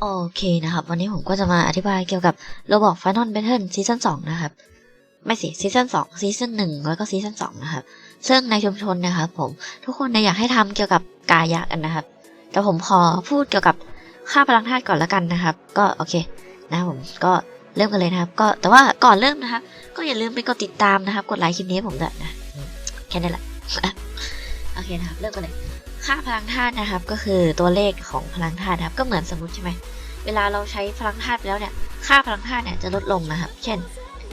โอเคนะครับ วันนี้ผมก็จะมาอธิบายเกี่ยวกับ Roblox Final Battle ซีซั่น2นะครับ ไม่สิซีซั่น2ซีซั่น1แล้วก็ซีซั่น2นะครับ ซึ่งในชุมชนนะครับผม ทุกคนเนี่ยอยากให้ทำเกี่ยวกับกายะกันนะครับ แต่ผมขอพูดเกี่ยวกับค่าพลังธาตุก่อนละกันนะครับ ก็โอเคนะคผมก็เริ่มกันเลยนะครับ ก็แต่ว่าก่อนเริ่มนะครับ ก็อย่าลืมไปกดติดตามนะครับ กดไลค์คลิปนี้ผมด้วยนะ แค่นั้นแหละ โอเคนะครับ เริ่มกันเลย ค่าพลังธาตุนะครับ ก็คือตัวเลขของพลังธาตุนะครับ ก็เหมือนสมมติใช่ไหมเวลาเราใช้พลังธาตุไปแล้วเนี่ย ค่าพลังธาตุเนี่ยจะลดลงนะครับ เช่น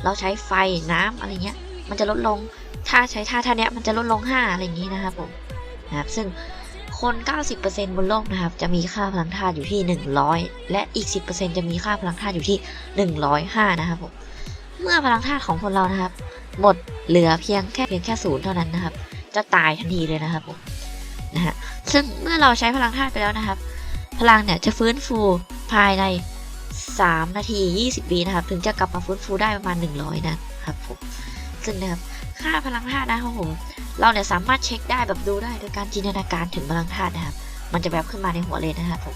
เราใช้ไฟน้ำอะไรเงี้ย มันจะลดลง ถ้าใช้ธาตุท่าเนี้ยมันจะลดลง 5 อะไรอย่างงี้นะครับผม นะครับ ซึ่งคน 90%บนโลกนะครับ จะมีค่าพลังธาตุอยู่ที่ 100 และอีก 10%จะมีค่าพลังธาตุอยู่ที่ 105 นะครับผม เมื่อพลังธาตุของคนเรานะครับ หมดเหลือเพียงแค่เพียงแค่ศูนย์เท่านั้นนะครับ จะตายทันทีเลยนะครับผม นะฮะ ซึ่งเมื่อเราใช้พลังธาตุไปแล้วนะครับ พลังเนี่ยจะฟื้นฟูภายใน 3 นาที 20วินะครับ ถึงจะกลับมาฟื้นฟูได้ประมาณ 100 นะครับผมซึ่งนะครับ ค่าพลังธาตุนะครับผม เราเนี่ยสามารถเช็คได้แบบดูได้โดยการจินตนาการถึงพลังธาตุนะครับ มันจะแบบขึ้นมาในหัวเลยนะครับผม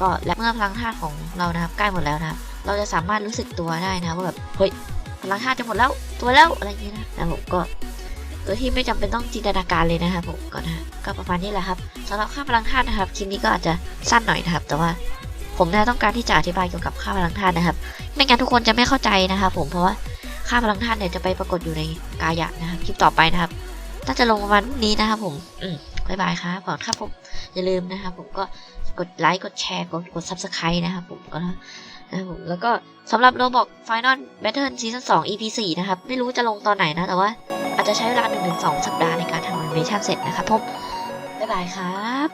ก็และเมื่อพลังธาตุของเรานะครับใกล้หมดแล้วนะครับ เราจะสามารถรู้สึกตัวได้นะว่าแบบเฮ้ยพลังธาตุจะหมดแล้วตัวแล้วอะไรอย่างเงี้ยนะนะครับผมก็ โดยที่ไม่จำเป็นต้องจินตนาการเลยนะครับผมก็นะก็ประมาณนี้แหละครับสำหรับค่าพลังธาตุนะครับคลิปนี้ก็อาจจะสั้นหน่อยนะครับ แต่ว่าผมเนี่ยต้องการที่จะอธิบายเกี่ยวกับค่าพลังธาตุนะครับ ไม่งั้นทุกคนจะไม่เข้าใจนะครับผมเพราะว่าค่าพลังธาตุเนี่ยจะไปปรากฏอยู่ในกายะนะครับคลิปต่อไปนะครับน่าจะลงประมาณนี้นะครับผมอืมบ๊ายบายครับก่อนครับผมอย่าลืมนะครับผมก็กดไลค์กดแชร์กดกด subscribe นะครับผมก็นะนะครับผมแล้วก็สำหรับโรบอก Final Battle Season 2 EP 4 นะครับ ไม่รู้จะลงตอนไหนนะ แต่ว่า อาจจะใช้เวลา 1-2 สัปดาห์ในการทำรีวิชั่นเสร็จนะครับผมบ๊ายบายครับ